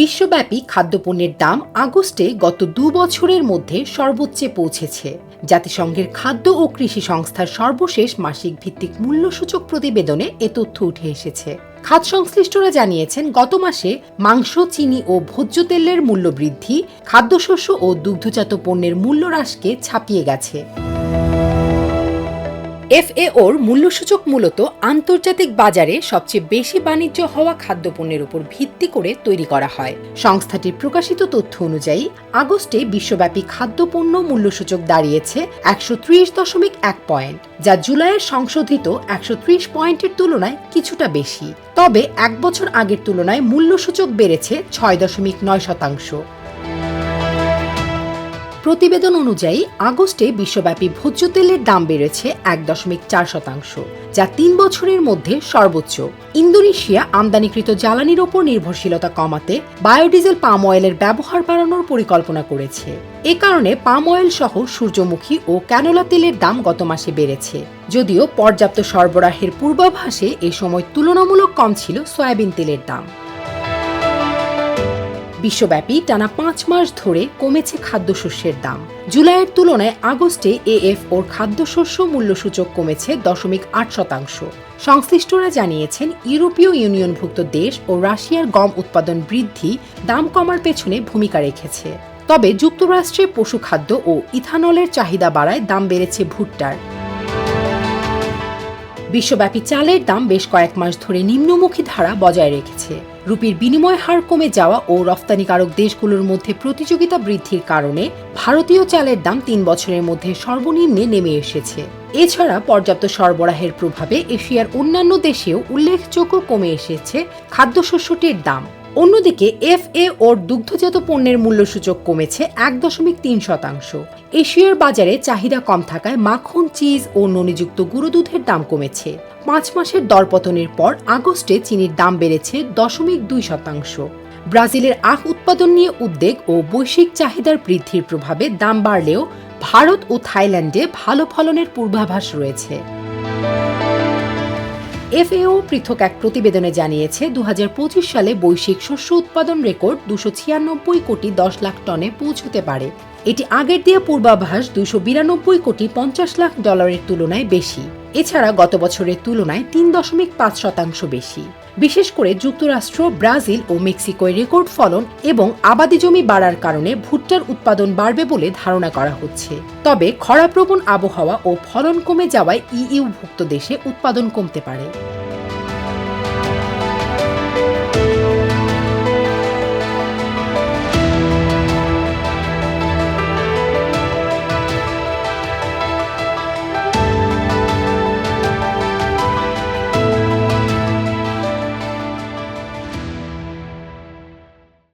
বিশ্বব্যাপী খাদ্যপণ্যের দাম আগস্টে গত দু বছরের মধ্যে সর্বোচ্চে পৌঁছেছে। জাতিসংঘের খাদ্য ও কৃষি সংস্থার সর্বশেষ মাসিক ভিত্তিক মূল্যসূচক প্রতিবেদনে এ তথ্য উঠে এসেছে। খাত সংশ্লিষ্টরা জানিয়েছেন, গত মাসে মাংস, চিনি ও ভোজ্য তেলের মূল্য বৃদ্ধি, খাদ্যশস্য ও দুগ্ধজাত পণ্যের মূল্য হ্রাসকে ছাপিয়ে গেছে। এফএওর মূল্যসূচক মূলত আন্তর্জাতিক বাজারে সবচেয়ে বেশি বাণিজ্য হওয়া খাদ্যপণ্যের উপর ভিত্তি করে তৈরি করা হয়। সংস্থাটির প্রকাশিত তথ্য অনুযায়ী, আগস্টে বিশ্বব্যাপী খাদ্যপণ্য মূল্যসূচক দাঁড়িয়েছে একশো ত্রিশ দশমিক এক পয়েন্ট, যা জুলাইয়ের সংশোধিত একশো ত্রিশ পয়েন্টের তুলনায় কিছুটা বেশি। তবে এক বছর আগের তুলনায় মূল্যসূচক বেড়েছে ছয় দশমিক নয় শতাংশ। প্রতিবেদন অনুযায়ী, আগস্টে বিশ্বব্যাপী ভোজ্য তেলের দাম বেড়েছে এক দশমিক চার শতাংশ, যা তিন বছরের মধ্যে সর্বোচ্চ। ইন্দোনেশিয়া আমদানিকৃত জ্বালানির ওপর নির্ভরশীলতা কমাতে বায়োডিজেল পাম অয়েলের ব্যবহার বাড়ানোর পরিকল্পনা করেছে। এ কারণে পাম অয়েল সহ সূর্যমুখী ও ক্যানোলা তেলের দাম গত মাসে বেড়েছে, যদিও পর্যাপ্ত সরবরাহের পূর্বাভাসে এ সময় তুলনামূলক কম ছিল সয়াবিন তেলের দাম। বিশ্বব্যাপী টানা পাঁচ মাস ধরে কমেছে খাদ্যশস্যের দাম। জুলাইয়ের তুলনায় আগস্টে এএফ ওর খাদ্যশস্য মূল্যসূচক কমেছে দশমিক আট শতাংশ। সংশ্লিষ্টরা জানিয়েছেন, ইউরোপীয় ইউনিয়নভুক্ত দেশ ও রাশিয়ার গম উৎপাদন বৃদ্ধি দাম কমার পেছনে ভূমিকা রেখেছে। তবে যুক্তরাষ্ট্রে পশুখাদ্য ও ইথানলের চাহিদা বাড়ায় দাম বেড়েছে ভুট্টার। বিশ্বব্যাপী চালের দাম বেশ কয়েক মাস ধরে নিম্নমুখী ধারা বজায় রেখেছে। রুপির বিনিময় হার কমে যাওয়া ও রফতানিকারক দেশগুলোর মধ্যে প্রতিযোগিতা বৃদ্ধির কারণে ভারতীয় চালের দাম তিন বছরের মধ্যে সর্বনিম্নে নেমে এসেছে। এছাড়া পর্যাপ্ত সরবরাহের প্রভাবে এশিয়ার অন্যান্য দেশেও উল্লেখযোগ্য কমে এসেছে খাদ্যশস্যটির দাম। অন্যদিকে এফএ ওর দুগ্ধজাত পণ্যের মূল্যসূচক কমেছে এক দশমিক তিন শতাংশ। এশিয়ার বাজারে চাহিদা কম থাকায় মাখন, চিজ ও ননিযুক্ত গুঁড়ো দুধের দাম কমেছে। পাঁচ মাসের দরপতনের পর আগস্টে চিনির দাম বেড়েছে দশমিক দুই শতাংশ। ব্রাজিলের আখ উৎপাদন নিয়ে উদ্বেগ ও বৈশ্বিক চাহিদার বৃদ্ধির প্রভাবে দাম বাড়লেও ভারত ও থাইল্যান্ডে ভালো ফলনের পূর্বাভাস রয়েছে। এফএও পৃথক এক প্রতিবেদনে জানিয়েছে দু হাজার পঁচিশ সালে বৈশ্বিক শস্য উৎপাদন রেকর্ড দুশো ছিয়ানব্বই কোটি দশ লাখ টনে পৌঁছতে পারে। এটি আগের দেওয়া পূর্বাভাস দুশো বিরানব্বই কোটি পঞ্চাশ লাখ ডলারের তুলনায় বেশি। এছাড়া গত বছরের তুলনায় তিন দশমিক পাঁচ শতাংশ বেশি। বিশেষ করে যুক্তরাষ্ট্র, ব্রাজিল ও মেক্সিকোয় রেকর্ড ফলন এবং আবাদি জমি বাড়ার কারণে ভুট্টার উৎপাদন বাড়বে বলে ধারণা করা হচ্ছে। তবে খরাপ্রবণ আবহাওয়া ও ফলন কমে যাওয়ায় ইইউভুক্ত দেশে উৎপাদন কমতে পারে।